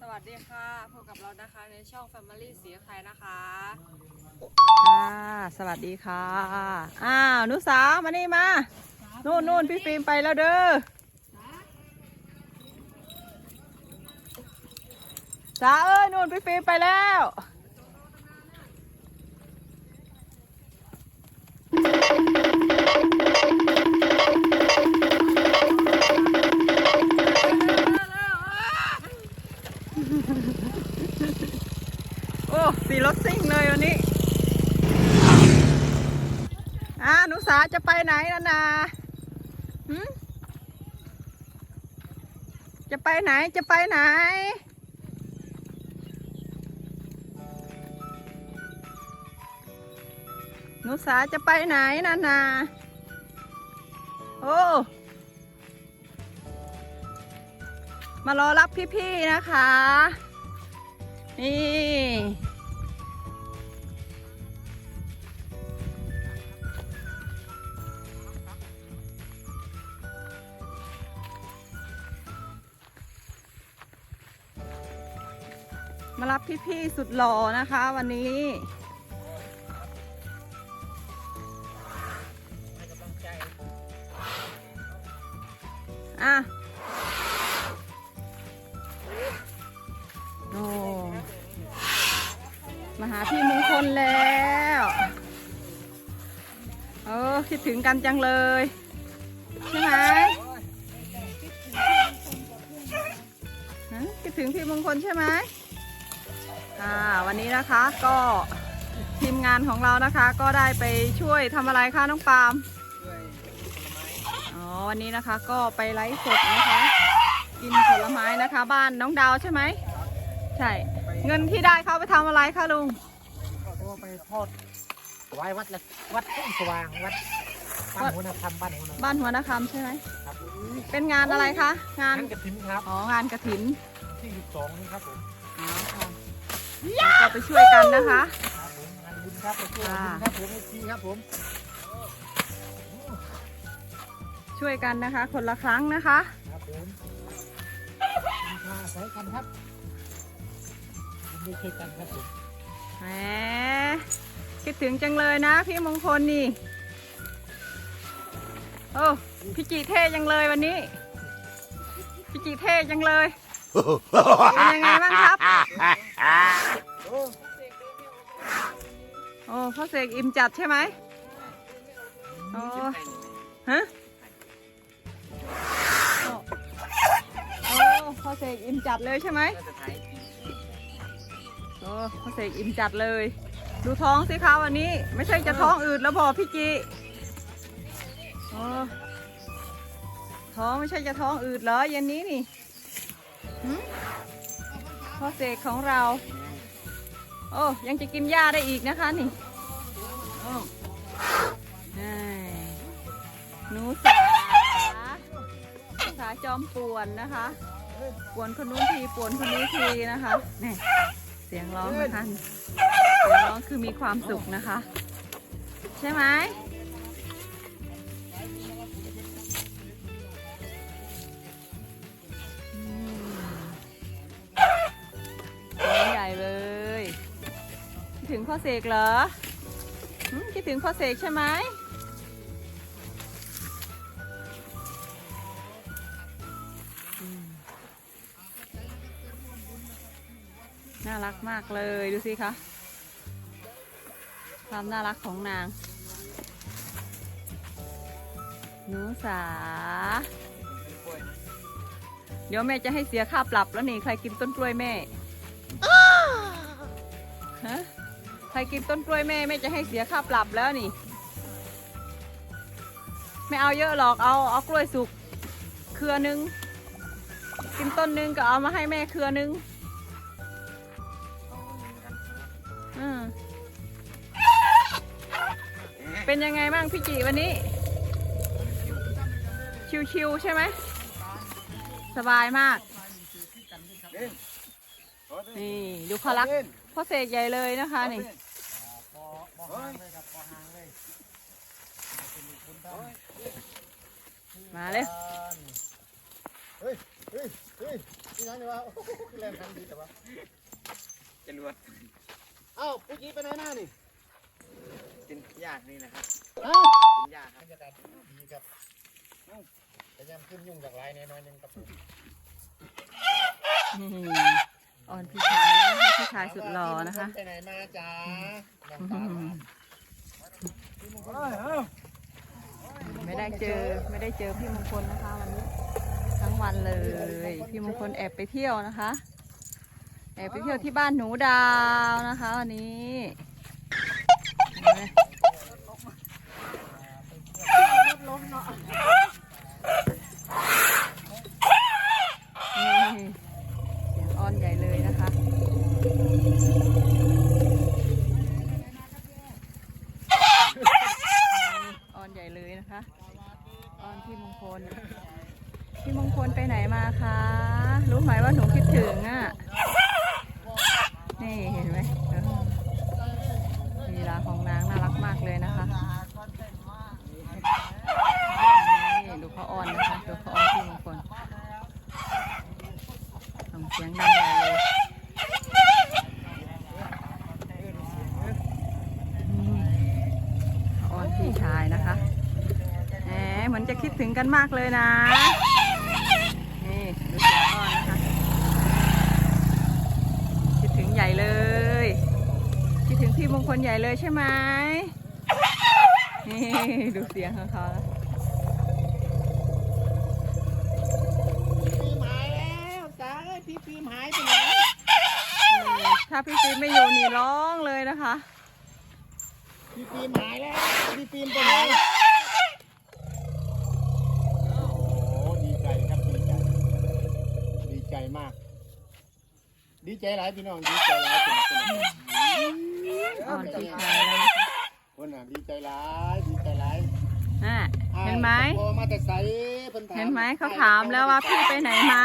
สวัสดีค่ะพบกับเรานะคะในช่อง Family สีไทยนะคะค่ะสวัสดีค่ะ อ้าวนุสามานี่มานู่นนู่นพี่ฟิล์มไปแล้วเด้อสาเอ้ยนู่นพี่ฟิล์มไปแล้ว จะไปไหนจะไปไหน นุสาจะไปไหนนานาโอ้ มารอรับพี่ๆนะคะ นี่ มารับพี่ๆสุดหล่อนะคะวันนี้อะโอ้มาหาพี่มงคลแล้วเออคิดถึงกันจังเลย ใช่ไหมฮะคิดถึงพี่มงคลใช่ไหม อ่าวันนี้นะคะก็ทีมงานของเรานะคะก็ได้ไปช่วยทำอะไรคะน้องปาล์มอ๋อวันนี้นะคะก็ไปไลฟ์สดนะคะ กินผลไม้นะคะบ้านน้องดาวใช่ไหมใช่ เงินที่ได้เขาไปทำอะไรคะลุงก็ไปทอดถวายวัดละวัดทุ่งสว่างวัดบ้านหัวนาคำบ้านหัวนาบ้านหัวนาคำใช่ไหมครับเป็นงานอะไรคะงานงานกระถิ่นครับอ๋องานกระถินที่สิบสองนี่ครับผมอ๋อค่ะ ก็ไปช่วยกันนะคะครับผมงานบุญครับไปช่วยงานบุญครับผมไอซีครับผม ช่วยกันนะคะ คนละครั้งนะคะครับผมมีค่าใช้กันครับยินดีช่วยกันครับผมแหมคิดถึงจังเลยนะ พี่มงคลนี่ โอ้พี่จีเท่จังเลยวันนี้ พี่จีเท่จังเลยเป็นยังไงบ้างครับ โอ้พ่อเสกอิ่มจัดใช่ไหมโอ้ฮะโอ้พ่อเสกอิ่มจัดเลยใช่ไหมโอ้พ่อเสกอิ่มจัดเลย ดูท้องสิคะวันนี้ ไม่ใช่จะท้องอืดแล้วบอกพี่จีโอ้ท้องไม่ใช่จะท้องอืดเหรอเย็นนี้นี่ พ่อเสกของเรา โอ้ยังจะกินหญ้าได้อีกนะคะนี่โอ้อ่าหนูสาสาจอมป่วนนะคะป่วนคนนู้นทีป่วนคนนี้ทีนะคะนี่เสียงร้องนะคะเสียงร้องคือมีความสุขนะคะ ใช่ไหม พ่อเสกเหรอคิดถึงพ่อเสกใช่ไหมน่ารักมากเลยดูสิคะความน่ารักของนางหนูสา เดี๋ยวแม่จะให้เสียค่าปรับแล้วนี่ ใครกินต้นกล้วยแม่ฮะ ใครกินต้นกล้วยแม่แม่จะให้เสียค่าปรับแล้วนี่ ไม่เอาเยอะหรอกเอาเอากล้วยสุกเครือหนึง กินต้นหนึงก็เอามาให้แม่เครือหนึงอืมเป็นยังไงบ้างพี่จีวันนี้ ชิวๆใช่ไหมสบายมาก นี่ดูเขารัก พ่อเสกใหญ่เลยนะคะนี่พอพอห่างเลยครับพอห่างเลยมาเลยเฮ้ยเฮ้ยเฮ้ยพี่น้องนี่ว่าโอ้โหคือแรงทำดีแต่ว่าจะรวดเอ้าผู้หญิงไปไหนมานี่กินยากนี่นะครับเอ้ากินยากครับบรรยากาศดีครับเอ้าแต่ยังขึ้นยุ่งจากไรแน่นอนหนึงครับผมนี่ อ่อนพี่ชายแล้วให้พี่ชายสุดหล่อนะคะไปไหนมาจ้าน้องตาลไม่ได้เจอไม่ได้เจอพี่มงคลนะคะวันนี้ทั้งวันเลย พี่มงคลแอบไปเที่ยวนะคะ แอบไปเที่ยวที่บ้านหนูดาวนะคะวันนี้เห็นไหมนี่เสียงอ้อนใหญ่เลยนะคะ ออนใหญ่เลยนะคะออนพี่มงคล พี่มงคลไปไหนมาคะ รู้ไหมว่าหนูคิดถึงอะ นี่เห็นไหมเออลีลาของนางน่ารักมากเลยนะคะ นี่ดูเขาออนนะคะ ดูเขาออนพี่มงคลส่งเสียงดังใหญ่เลยอืม ออนพี่ชายนะคะแหมเหมือนจะคิดถึ งกันมากเลยนะ นี่ดูเสียงอ้อนนะคะคิดถึงใหญ่เลยคิดถึงพี่มงคลใหญ่เลยใช่ไหมนี่ดูเสียงของเขานะปีมหายแล้วจ้าเอ้ยพี่ปีมหายไปไหนถ้าพี่ฟิล์มไม่อยู่นี่ร้องเลยนะคะ พี่ปีมหายแล้วพี่ปีมไปไหนโอ้โหดีใจครับดีใจ ดีใจมาก ดี ใจหลายพี่น้องดีใจหลายเป็นคนอ่อนพี่ชายแล้วนะคนน่ะดีใจหลายดีใจหลายอะเห็นไหมพมาแต่ใสเพิ่นถาเห็นไหมเขาถามแล้วว่าพี่ไปไหนมา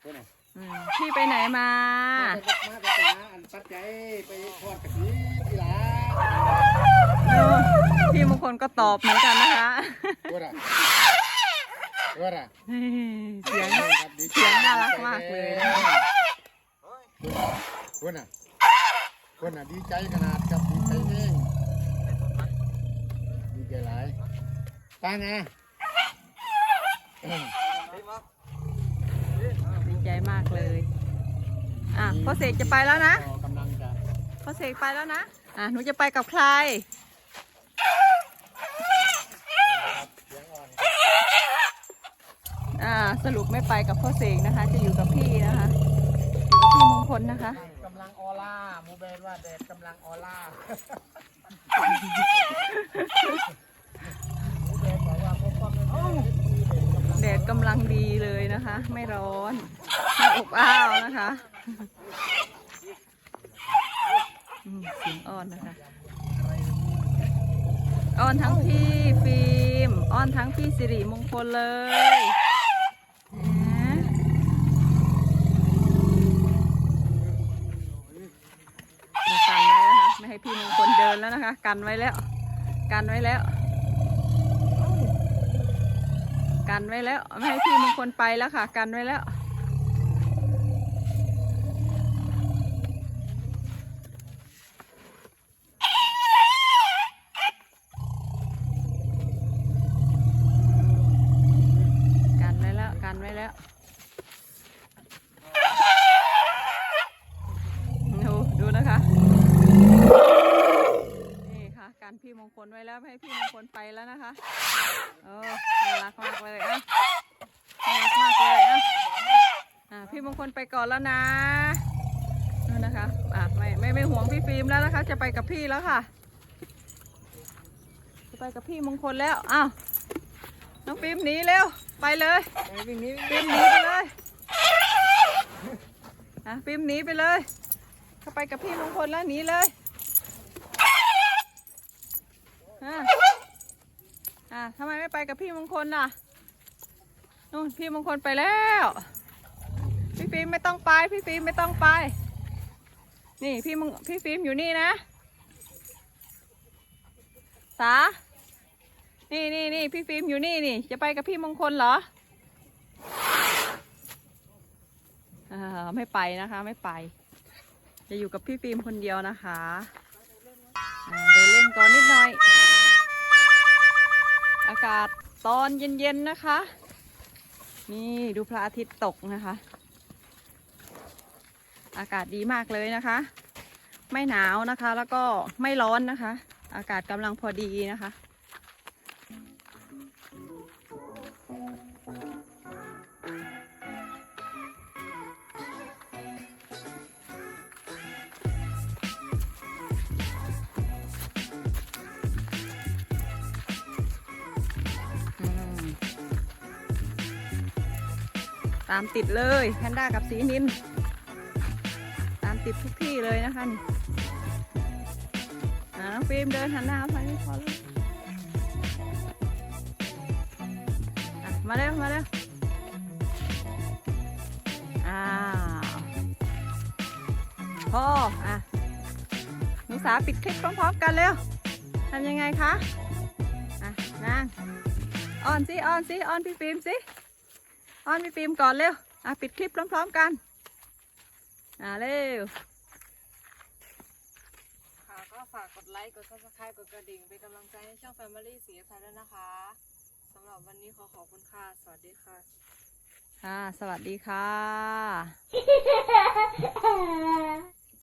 เพิ่นน่ะอืมพี่ไปไหนมา มาแต่มาแต่หาอันปัจจัยไปทอดกะทิทีหลาพี่มงคลก็ตอบเหมือนกันนะคะตัวน่ะ ตัวน่ะเสียงครับดีใจเสียงน่ารักมากเลยตัวน่ะตัวน่ะดีใจขนาดครับดีใจเองดีใจหลายตาไงดีใจมากเลย อะพ่อเสกจะไปแล้วนะก็กำลังจะพ่อเสกไปแล้วนะ อะหนูจะไปกับใคร เสียงอ่อน อ่าสรุปไม่ไปกับพ่อเสกนะคะ จะอยู่กับพี่นะคะอยู่กับพี่มงคลนะคะกำลังออร่าหมูเบนว่าแดดกำลังออร่าหมูเบนบอกว่าพบความเป็นเอ้าแดดกำลังดีเลยนะคะ ไม่ร้อนไม่อบอ้าวนะคะอืมเสียงอ้อนนะคะอ้อนทั้งพี่ฟิล์มอ้อนทั้งพี่สิริมงคลเลยนะมีกันไว้นะคะ ไม่ ให้พี่มงคลเดินแล้วนะคะ กันไว้แล้ว กันไว้แล้ว กันไว้แล้ว ไม่ให้พี่มงคลไปแล้วค่ะ กันไว้แล้ว กันไว้แล้ว กันไว้แล้วดูดูนะคะ นี่ค่ะ กันพี่ มงคลไว้แล้วให้พี่มงคลไปแล้วนะคะโอ้น่ารักมากเลยอะน่ารักมากเลยอะอะพี่มงคลไปก่อนแล้วนะนู่นนะคะอะไม่ไม่ไม่ห่วงพี่ฟิล์มแล้วนะคะ จะไปกับพี่แล้วค่ะ จะไปกับพี่มงคลแล้วอ้าวน้องฟิล์มหนีเร็วไปเลยฟิล์มหนีไปเลยอะฟิล์มหนีไปเลย เข้าไปกับพี่มงคลแล้วหนีเลย อะอะทำไมไม่ไปกับพี่มงคลล่ะนู่นพี่มงคลไปแล้ว พี่ฟิล์มไม่ต้องไปพี่ฟิล์มไม่ต้องไป นี่พี่มงพี่ฟิล์มอยู่นี่นะสานี่นี่นี่พี่ฟิล์มอยู่นี่นี่ จะไปกับพี่มงคลเหรออ่าไม่ไปนะคะไม่ไป จะอยู่กับพี่ฟิล์มคนเดียวนะคะอ่าเดินเล่นก่อนนิดหน่อยากาศตอนเย็นๆนะคะ นี่ดูพระอาทิตย์ตกนะคะ อากาศดีมากเลยนะคะ ไม่หนาวนะคะแล้วก็ไม่ร้อนนะคะ อากาศกำลังพอดีนะคะ ตามติดเลยแพนด้ากับสีนิน ตามติดทุกที่เลยนะคะนี่อ่าน้องฟิล์มเดินหันหน้าไปนี่พอเลยมาเร็วมาเร็วอ้าวพ่ออะนูสาปิดคลิปพร้อมๆกันเร็วทำยังไงคะ อะนางออนสิออนสิออนพี่ฟิล์มสิ ออนพี่ฟิล์มก่อนเร็ว อะปิดคลิปพร้อมๆกัน อะเร็วค่ะก็ฝากกดไลค์ กด subscribe กดกระดิ่ง เป็นกำลังใจให้ช่อง Family สีไทยด้วยนะคะสำหรับวันนี้ขอขอบคุณค่ะ สวัสดีค่ะ ค่ะ สวัสดีค่ะ